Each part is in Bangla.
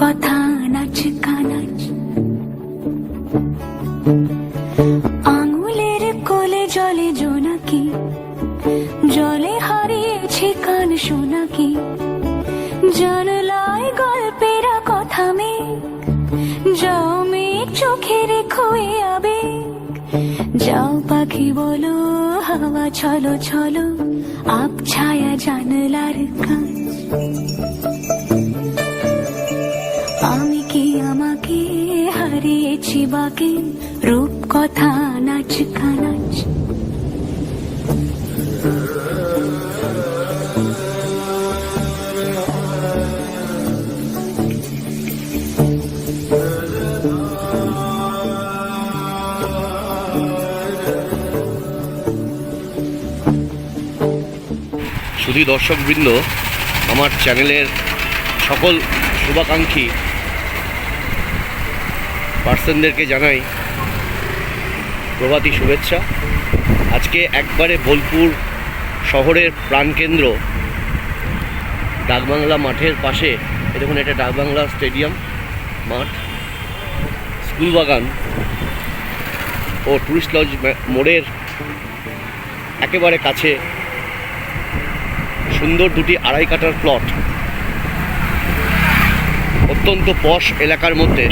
কথা নাচ, কানাচ। আঙুলের কোলে জলে জোনাকি জলে হারিয়েছি কান শোনাকি জানলায় গল্পের কথা মেঘ, যাও মেঘ চোখে রেখো আবেগ। যাও পাখি বলো, হাওয়া ছলো ছলো আপ ছায়া জানলার কাজ আমি কি আমাকে হারিয়েছি বাকে? রূপ কথা নাচ কানাচ শুধু দর্শকবৃন্দ, আমার চ্যানেলের সকল শুভাকাঙ্ক্ষী পার্সনদেরকে জানাই প্রভাতী শুভেচ্ছা। আজকে একবারে বোলপুর শহরের প্রাণকেন্দ্র ডাকবাংলা মাঠের পাশে এ দেখুন এটা ডাকবাংলা স্টেডিয়াম মাঠ, স্কুল বাগান ও টুরিস্ট লজ মোড়ের একেবারে কাছে। সুন্দর দুটি আড়াই কাটার প্লট। অত্যন্ত পশ এলাকার মধ্যে।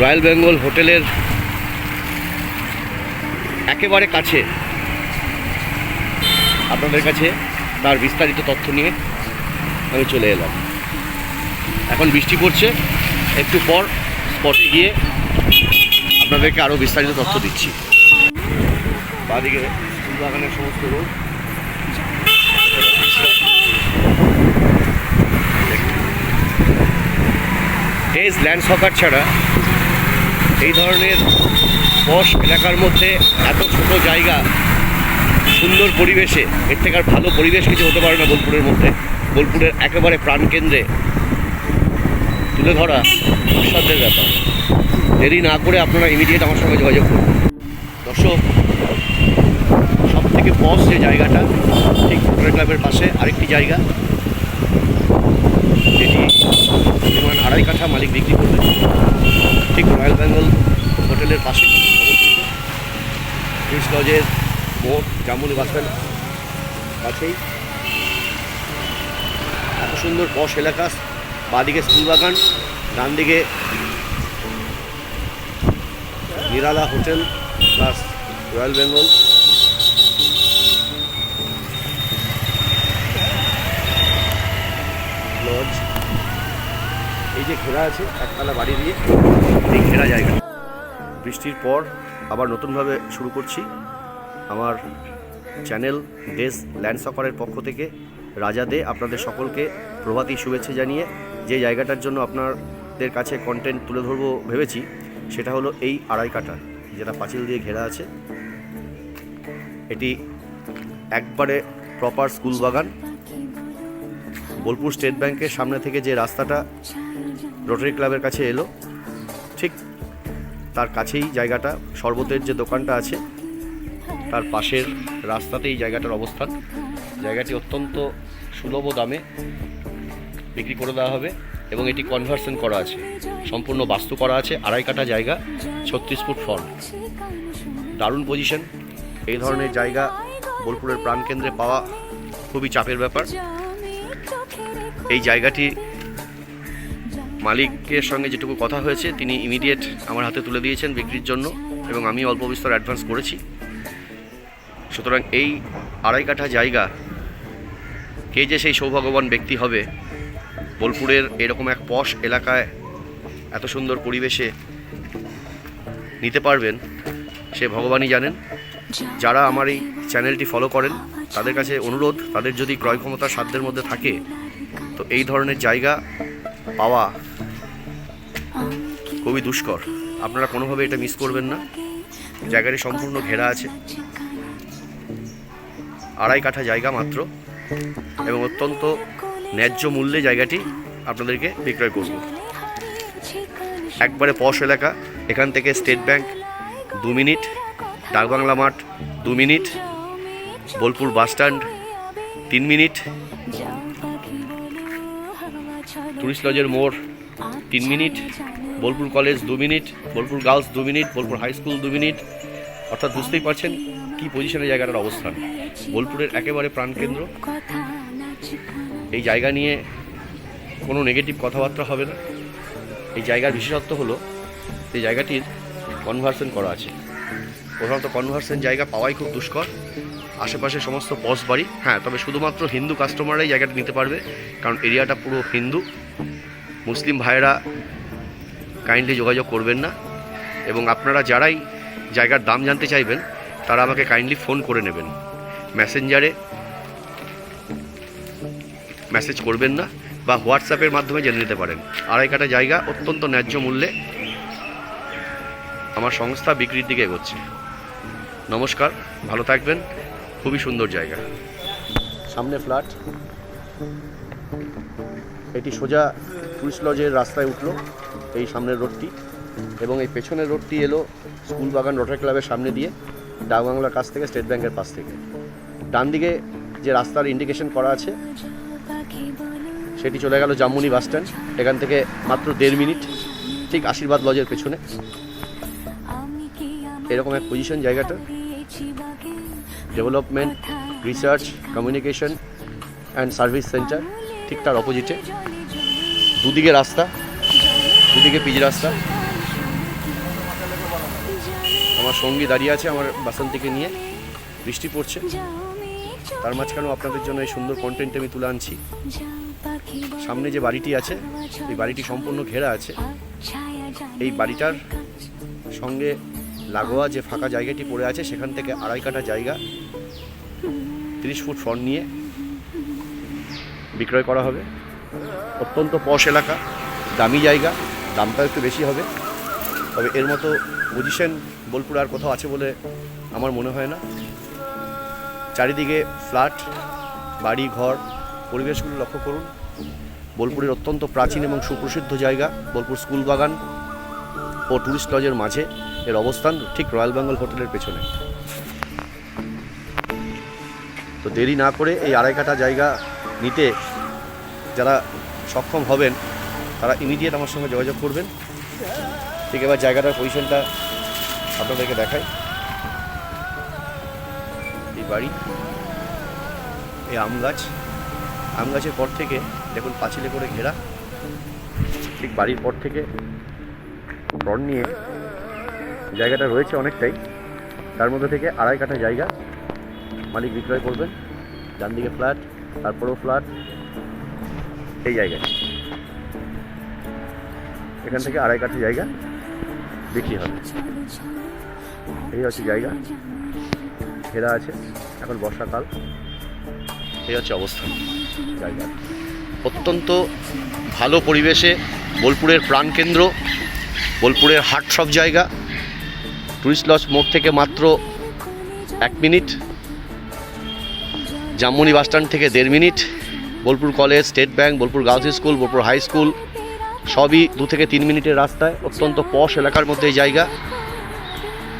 রয়্যাল বেঙ্গল হোটেলের একেবারে কাছে। আপনাদের কাছে তার বিস্তারিত তথ্য নিয়ে আমি চলে এলাম। এখন বৃষ্টি পড়ছে, একটু পর স্পটে গিয়ে আপনাদেরকে আরও বিস্তারিত তথ্য দিচ্ছি। বাদিকে ফুল বাগানের সমস্ত রোড। ডেজ ল্যান্ড সকার ছাড়া এই ধরনের বস এলাকার মধ্যে এত ছোট জায়গা, সুন্দর পরিবেশে, এর থেকে আর ভালো পরিবেশ কিছু হতে পারে না বোলপুরের মধ্যে। বোলপুরের একেবারে প্রাণকেন্দ্রে তুলে ধরা আস্বাদের ব্যাপার। দেরি না করে আপনারা ইমিডিয়েট আমার সঙ্গে যোগাযোগ করুন। দর্শক সব থেকে বস যে জায়গাটা, ঠিক ক্লাবের পাশে আরেকটি জায়গা, যেটি পরিমাণ আড়াই কাঠা মালিক বিক্রি করবে। ঠিক রয়্যাল বেঙ্গল হোটেলের পাশে অবস্থিত। লজের মোট জামুনি বাসস্ট্যান্ড কাছেই। এত সুন্দর পশ এলাকা, বাঁদিকে স্কুল বাগান ডান দিকে Nirala hotel plus royal Bengal. Lodge. এই যে ঘেরা আছে, একতলা বাড়ি দিয়ে এই ঘেরা জায়গা। বৃষ্টির পর আবার নতুনভাবে শুরু করছি আমার চ্যানেল ডেস ল্যান্ড সকারের পক্ষ থেকে। রাজা দে, আপনাদের সকলকে প্রভাতী শুভেচ্ছা জানিয়ে যে জায়গাটার জন্য আপনাদের কাছে কন্টেন্ট তুলে ধরবো ভেবেছি, সেটা হলো এই আড়াই কাটা, যেটা পাঁচিল দিয়ে ঘেরা আছে। এটি একবারে প্রপার স্কুল বাগান। বোলপুর স্টেট ব্যাংকের সামনে থেকে যে রাস্তাটা রোটারি ক্লাবের কাছে এলো। ঠিক তার কাছেই জায়গাটা, শরবতের যে দোকানটা আছে, তার পাশের রাস্তাতেই জায়গাটার অবস্থান। জায়গাটি অত্যন্ত সুলভ দামে বিক্রি করে দেওয়া হবে এবং এটি কনভার্সন করা আছে। সম্পূর্ণ বাস্তু করা আছে, আড়াই কাটা জায়গা, ছত্রিশ ফুট ফ্রন্ট দারুণ পজিশন এই ধরনের জায়গা বোলপুরের প্রাণকেন্দ্রে পাওয়া খুবই চাপের ব্যাপার। এই জায়গাটি মালিকের সঙ্গে যেটুকু কথা হয়েছে, তিনি ইমিডিয়েট আমার হাতে তুলে দিয়েছেন বিক্রির জন্য এবং আমি অল্প বিস্তর অ্যাডভান্স করেছি। সুতরাং এই আড়াই কাঠা জায়গা, কে যে সেই সৌভাগ্যবান ব্যক্তি হবে, বোলপুরের এরকম এক পশ এলাকায় এত সুন্দর পরিবেশে নিতে পারবেন, সে ভগবানই জানেন। যারা আমার এই চ্যানেলটি ফলো করেন, তাদের কাছে অনুরোধ, তাদের যদি ক্রয় ক্ষমতা সাধ্যের মধ্যে থাকে, তো এই ধরনের জায়গা পাওয়া খুবই দুষ্কর। আপনারা কোনোভাবে এটা মিস করবেন না। জায়গাটি সম্পূর্ণ ঘেরা আছে। আড়াই কাঠা জায়গা মাত্র এবং অত্যন্ত ন্যায্য মূল্যে জায়গাটি আপনাদেরকে বিক্রয় করব। একবারে পশ এলাকা। এখান থেকে স্টেট ব্যাংক দু মিনিট, ডাকবাংলা মাঠ দু মিনিট, বোলপুর বাসস্ট্যান্ড তিন মিনিট, টুরিস্ট লজের মোড় তিন মিনিট বোলপুর কলেজ দু মিনিট, বোলপুর গার্লস দু মিনিট, বোলপুর হাই স্কুল দু মিনিট। অর্থাৎ বুঝতেই পারছেন কি পজিশনে জায়গাটার অবস্থান। বোলপুরের একেবারে প্রাণকেন্দ্র। এই জায়গা নিয়ে কোনো নেগেটিভ কথাবার্তা হবে না। এই জায়গার বিশেষত্ব হলো, এই জায়গাটির কনভার্সন করা আছে। প্রধানত কনভার্সন জায়গা পাওয়াই খুব দুষ্কর। আশেপাশে সমস্ত পস বাড়ি। হ্যাঁ তবে শুধুমাত্র হিন্দু কাস্টমাররাই জায়গাটা নিতে পারবে। কারণ এরিয়াটা পুরো হিন্দু। মুসলিম ভাইয়েরা কাইন্ডলি যোগাযোগ করবেন না। এবং আপনারা যারাই জায়গার দাম জানতে চাইবেন, তারা আমাকে কাইন্ডলি ফোন করে নেবেন। মেসেঞ্জারে মেসেজ করবেন না বা হোয়াটসঅ্যাপের মাধ্যমে জেনে নিতে পারেন। আড়াই কাটা জায়গা অত্যন্ত ন্যায্য মূল্যে আমার সংস্থা বিক্রির দিকে এগোচ্ছে। নমস্কার, ভালো থাকবেন। খুবই সুন্দর জায়গা। সামনে ফ্ল্যাট। এটি সোজা টুরিস্ট লজের রাস্তায় উঠল। এই সামনের রোডটি এবং এই পেছনের রোডটি এলো স্কুল বাগান রোটারি ক্লাবের সামনে দিয়ে ডাকবাংলার কাছ থেকে, স্টেট ব্যাংকের পাশ থেকে। ডান দিকে যে রাস্তার ইন্ডিকেশন করা আছে, সেটি চলে গেল জামুনি বাস স্ট্যান্ড। এখান থেকে মাত্র দেড় মিনিট, ঠিক আশীর্বাদ লজের পেছনে। এরকম এক পজিশন জায়গাটা। Development research communication and service centre ঠিক তার অপোজিটে দুদিকে রাস্তা। দুদিকে পিচ রাস্তা। আমার সঙ্গী দাঁড়িয়ে আছে আমার বাসন্তীকে নিয়ে। বৃষ্টি পড়ছে। তার মাঝখানেও আপনাদের জন্য এই সুন্দর কন্টেন্ট আমি তুলে আনছি। সামনে যে বাড়িটি আছে, এই বাড়িটি সম্পূর্ণ ঘেরা আছে। এই বাড়িটার সঙ্গে লাগোয়া যে ফাঁকা জায়গাটি পড়ে আছে, সেখান থেকে আড়াই কাঠা জায়গা, তিরিশ ফুট ফ্রন্ট নিয়ে বিক্রয় করা হবে। অত্যন্ত পশ এলাকা, দামি জায়গা। দামটা একটু বেশি হবে। তবে এর মতো পজিশন বোলপুর আর কোথাও আছে বলে আমার মনে হয় না। চারিদিকে ফ্ল্যাট বাড়ি, ঘর, পরিবেশগুলো লক্ষ্য করুন। বোলপুরের অত্যন্ত প্রাচীন এবং সুপ্রসিদ্ধ জায়গা, বোলপুর স্কুল বাগান ও টুরিস্ট লজের মাঝে। এর অবস্থান ঠিক রয়্যাল বেঙ্গল হোটেলের পেছনে। তো দেরি না করে এই আড়াই কাঠা জায়গা নিতে যারা সক্ষম হবেন তারা ইমিডিয়েট আমার সঙ্গে যোগাযোগ করবেন। ঠিক এবার জায়গাটার পজিশনটা আপনাদেরকে দেখাই। এই বাড়ি, এই আম গাছ। আম গাছের পর থেকে দেখুন পাঁচিলে করে ঘেরা। ঠিক বাড়ির পর থেকে ফ্রন্ট নিয়ে জায়গাটা রয়েছে অনেকটাই। তার মধ্যে থেকে আড়াই কাঠা জায়গা মালিক বিক্রয় করবেন। ডান দিকে ফ্ল্যাট তারপরেও ফ্ল্যাট এই জায়গায়। এখান থেকে আড়াই কাঠা জায়গা বিক্রি হবে। এই হচ্ছে জায়গা। ঘেরা আছে। এখন বর্ষাকাল। এই হচ্ছে অবস্থান জায়গা। অত্যন্ত ভালো পরিবেশে বোলপুরের প্রাণকেন্দ্র, বোলপুরের হাট সব জায়গা। টুরিস্ট লজ মোড় থেকে মাত্র এক মিনিট। জামমনি বাসস্ট্যান্ড থেকে দেড় minute. Bolpur college, state bank, Bolpur girls school, Bolpur high school. সবই দু থেকে তিন মিনিটের রাস্তায়, অত্যন্ত পশ এলাকার মধ্যে এই জায়গা।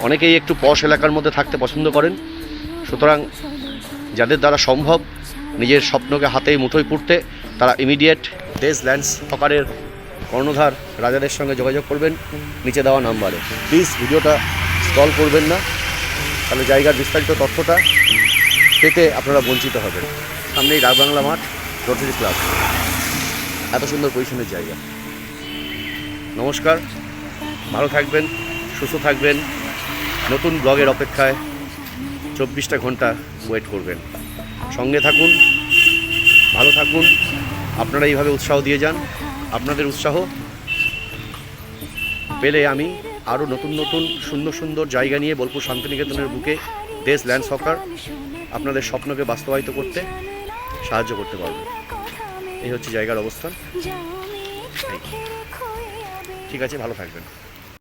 অনেকেই একটু পশ এলাকার মধ্যে থাকতে পছন্দ করেন। সুতরাং যাদের দ্বারা সম্ভব নিজের স্বপ্নকে হাতেই মুঠোয় পুড়তে তারা ইমিডিয়েট দেশ ল্যান্ডস হকারের কর্ণধার রাজাদের সঙ্গে যোগাযোগ করবেন। নিচে দেওয়া নাম্বারে। প্লিজ ভিডিওটা স্টল করবেন না। তাহলে জায়গার বিস্তারিত তথ্যটা পেতে আপনারা বঞ্চিত হবেন। সামনেই রাগবাংলা মাঠ রোটারি ক্লাব। এত সুন্দর পজিশনের জায়গা। নমস্কার। ভালো থাকবেন, সুস্থ থাকবেন। নতুন ব্লগের অপেক্ষায় চব্বিশটা ঘণ্টা ওয়েট করবেন। সঙ্গে থাকুন, ভালো থাকুন। আপনারা এইভাবে উৎসাহ দিয়ে যান। আপনাদের উৎসাহ পেলে আমি আরও নতুন নতুন, সুন্দর সুন্দর জায়গা নিয়ে বোলপুর শান্তিনিকেতনের বুকে দেশ ল্যান্ড সকার আপনাদের স্বপ্নকে বাস্তবায়িত করতে সাহায্য করতে পারব। এই হচ্ছে জায়গার অবস্থান। ঠিক আছে ভালো থাকবেন।